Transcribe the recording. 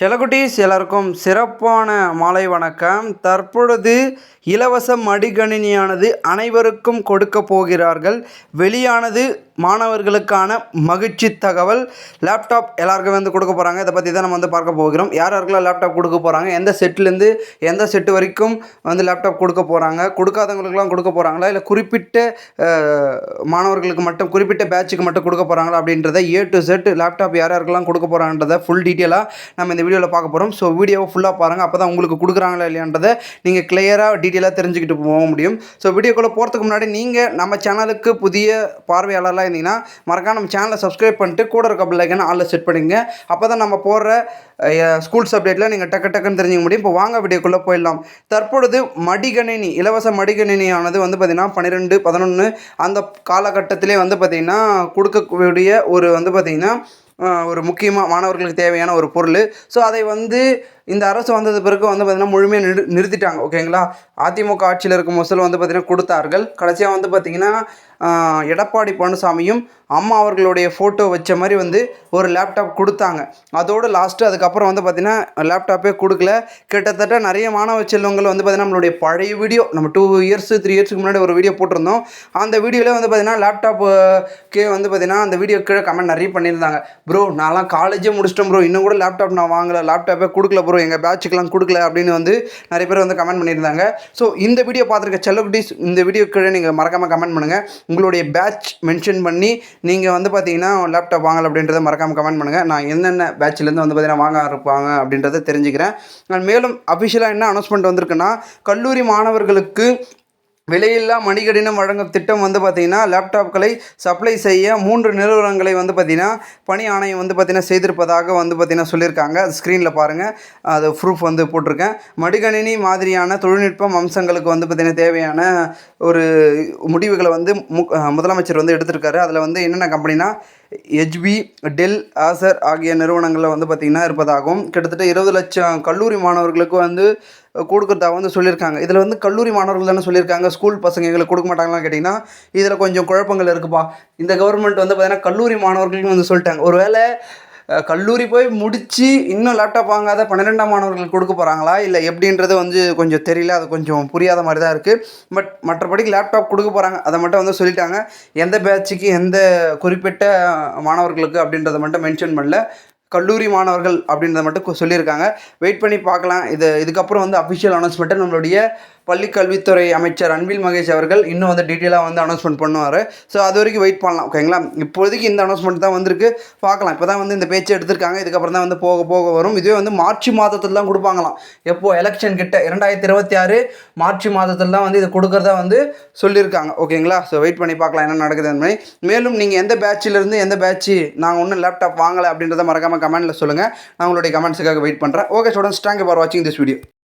செலகுட்டீஸ் எல்லாருக்கும் சிறப்பான மாலை வணக்கம். தற்பொழுது இலவச மடிக்கணினியானது அனைவருக்கும் கொடுக்க போகிறார்கள். வெளியானது மாணவர்களுக்கான மகிழ்ச்சி தகவல் லேப்டாப் எல்லாருக்கும் வந்து கொடுக்க போகிறாங்க இதை பற்றி தான் நம்ம வந்து பார்க்க போகிறோம். யார் யாருக்கெல்லாம் லேப்டாப் கொடுக்க போகிறாங்க எந்த செட்லேருந்து எந்த செட்டு வரைக்கும் வந்து லேப்டாப் கொடுக்க போகிறாங்க கொடுக்காதவங்களுக்குலாம் கொடுக்க போகிறாங்களா இல்லை குறிப்பிட்ட மாணவர்களுக்கு மட்டும் குறிப்பிட்ட பேட்சுக்கு மட்டும் கொடுக்க போகிறாங்களா அப்படின்றத ஏ டு செட் லேப்டாப் யார் யாருக்கெல்லாம் கொடுக்க போகிறாங்கன்றத ஃபுல் டீட்டெயிலாக நம்ம இந்த வீடியோவில் பார்க்க போகிறோம் ஸோ வீடியோவை ஃபுல்லாக பாருங்கள் அப்போ தான் உங்களுக்கு கொடுக்குறாங்களா இல்லையான்றதை நீங்கள் கிளியராக டீட்டெயிலாக தெரிஞ்சுக்கிட்டு போக முடியும். ஸோ வீடியோக்குள்ளே போகிறதுக்கு முன்னாடி நீங்கள் நம்ம சேனலுக்கு புதிய பார்வையாளர்லாம் இருந்தீங்கன்னா மறக்காம நம்ம சேனலை சப்ஸ்கிரைப் பண்ணிட்டு கூட இருக்க பிள்ளைக்கான ஆளில் செட் பண்ணிங்க அப்போ தான் நம்ம போடுற ஸ்கூல்ஸ் அப்டேட்டில் நீங்கள் டக்கு டக்குன்னு தெரிஞ்சுக்க முடியும். இப்போ வாங்க வீடியோக்குள்ளே போயிடலாம். தற்பொழுது மடிகணினி இலவச மடிகணினியானது வந்து பார்த்திங்கன்னா பன்னிரெண்டு பதினொன்று அந்த காலகட்டத்திலே வந்து பார்த்திங்கன்னா கொடுக்கக்கூடிய ஒரு வந்து பார்த்திங்கன்னா ஒரு முக்கியமாக மாணவர்களுக்கு தேவையான ஒரு பொருள். ஸோ அதை வந்து இந்த அரசு வந்தது பிறகு வந்து பார்த்திங்கன்னா முழுமையாக நிறு நிறுத்திட்டாங்க ஓகேங்களா அதிமுக ஆட்சியில் இருக்கும் முதல்ல வந்து பார்த்திங்கன்னா கொடுத்தார்கள். கடைசியாக வந்து பார்த்திங்கன்னா எடப்பாடி பழனிசாமியும் அம்மா அவர்களுடைய ஃபோட்டோ வச்ச மாதிரி வந்து ஒரு லேப்டாப் கொடுத்தாங்க. அதோடு லாஸ்ட்டு அதுக்கப்புறம் வந்து பார்த்திங்கன்னா லேப்டாப்பே கொடுக்கல. கிட்டத்தட்ட நிறைய மாணவ செல்வங்கள் வந்து பார்த்திங்கன்னா நம்மளுடைய பழைய வீடியோ நம்ம டூ இயர்ஸ் த்ரீ இயர்ஸ்க்கு முன்னாடி ஒரு வீடியோ போட்டிருந்தோம். அந்த வீடியோவில் வந்து பார்த்திங்கன்னா லேப்டாப்புக்கே வந்து பார்த்திங்கன்னா அந்த வீடியோ கீழே கமெண்ட் நிறைய பண்ணியிருந்தாங்க. ப்ரோ நான்லாம் காலேஜே முடிச்சிட்டேன் ப்ரோ இன்னும் கூட லேப்டாப் நான் வாங்கலை. லேப்டாப்பே கொடுக்கல ப்ரோ எங்கள் பேட்சுக்கெலாம் கொடுக்கல அப்படின்னு வந்து நிறைய பேர் வந்து கமெண்ட் பண்ணியிருந்தாங்க. ஸோ இந்த வீடியோ பார்த்துருக்க செல்லகுட்டீஸ் இந்த வீடியோ கீழே நீங்கள் மறக்காமல் கமெண்ட் பண்ணுங்கள் உங்களுடைய பேட்ச் மென்ஷன் பண்ணி நீங்கள் வந்து பார்த்தீங்கன்னா லேப்டாப் வாங்கலை அப்படின்றத மறக்காமல் கமெண்ட் பண்ணுங்கள் நான் என்னென்ன பேட்ச்லேருந்து வந்து பார்த்தீங்கன்னா வாங்க இருப்பாங்க அப்படின்றத தெரிஞ்சுக்கிறேன். நான் மேலும் அஃபிஷியலாக என்ன அனௌன்ஸ்மெண்ட் வந்திருக்குன்னா கல்லூரி மாணவர்களுக்கு விலையில்லா மணிகடினம் வழங்கும் திட்டம் வந்து பார்த்திங்கன்னா லேப்டாப்களை சப்ளை செய்ய மூன்று நிறுவனங்களை வந்து பார்த்திங்கன்னா பணி ஆணையம் வந்து பார்த்திங்கன்னா செய்திருப்பதாக வந்து பார்த்திங்கன்னா சொல்லியிருக்காங்க. அது ஸ்க்ரீனில் பாருங்கள் அது ப்ரூஃப் வந்து போட்டிருக்கேன். மடிகணினி மாதிரியான தொழில்நுட்பம் அம்சங்களுக்கு வந்து பார்த்திங்கன்னா தேவையான ஒரு முடிவுகளை வந்து மு முதலமைச்சர் வந்து எடுத்திருக்காரு. அதில் வந்து என்னென்ன கம்பெனினா ஹெச்பி டெல் ஆசர் ஆகிய நிறுவனங்களில் வந்து பார்த்திங்கன்னா இருப்பதாகவும் கிட்டத்தட்ட இருபது லட்சம் கல்லூரி மாணவர்களுக்கு வந்து கொடுக்குறதாக வந்து சொல்லியிருக்காங்க. இதில் வந்து கல்லூரி மாணவர்கள் தானே சொல்லியிருக்காங்க. ஸ்கூல் பசங்க எங்களுக்கு கொடுக்க மாட்டாங்களான்னு கேட்டிங்கன்னா இதில் கொஞ்சம் குழப்பங்கள் இருக்குப்பா. இந்த கவர்மெண்ட் வந்து பார்த்திங்கன்னா கல்லூரி மாணவர்களுக்கு வந்து சொல்லிட்டாங்க. ஒருவேளை வேளை கல்லூரி போய் முடித்து இன்னும் லேப்டாப் வாங்காத பன்னிரெண்டாம் மாணவர்களுக்கு கொடுக்க போகிறாங்களா இல்லை எப்படின்றது வந்து கொஞ்சம் தெரியல அது கொஞ்சம் புரியாத மாதிரி தான் இருக்குது பட் மற்றபடிக்கு லேப்டாப் கொடுக்க போகிறாங்க அதை மட்டும் வந்து சொல்லிட்டாங்க. எந்த பேட்சுக்கு எந்த குறிப்பிட்ட மாணவர்களுக்கு அப்படின்றத மட்டும் மென்ஷன் பண்ணல. கல்லூரி மாணவர்கள் அப்படின்றத மட்டும் சொல்லியிருக்காங்க. வெயிட் பண்ணி பார்க்கலாம். இது இதுக்கப்புறம் வந்து அஃபிஷியல் அனௌன்ஸ்மெண்ட்டை நம்மளுடைய பள்ளிக்கல்வித்துறை அமைச்சர் அன்பில் மகேஷ் அவர்கள் இன்னும் வந்து டீட்டெயிலாக வந்து அனௌன்ஸ்மெண்ட் பண்ணுவார். ஸோ அது வரைக்கும் வெயிட் பண்ணலாம் ஓகேங்களா இப்போதைக்கு இந்த அனௌன்ஸ்மெண்ட் தான் வந்திருக்கு. பார்க்கலாம். இப்போ தான் வந்து இந்த பேச்சு எடுத்திருக்காங்க. இதுக்கப்புறம் தான் வந்து போக போக வரும். இதுவே வந்து மார்ச் மாதத்தில் தான் கொடுப்பாங்களாம். எப்போ? எலெக்ஷன் கிட்ட இரண்டாயிரத்தி இருபத்தி ஆறு மார்ச் மாதத்தில் தான் வந்து இதை கொடுக்குறதா வந்து சொல்லியிருக்காங்க. ஓகேங்களா ஸோ வெயிட் பண்ணி பார்க்கலாம் என்ன நடக்குது மாதிரி மேலும் நீங்கள் எந்த பேட்சிலேருந்து எந்த பேட்ச் நாங்கள் ஒன்றும் லேப்டாப் வாங்கலை அப்படின்றத மறக்காமல் கமெண்ட்டில் சொல்லுங்கள் நான் உங்களுடைய கமெண்ட்ஸுக்காக வெயிட் பண்ணுறேன் ஓகே ஸ்டூடெண்ட்ஸ் தேங்க் ஃபார் வாட்சிங் திஸ் வீடியோ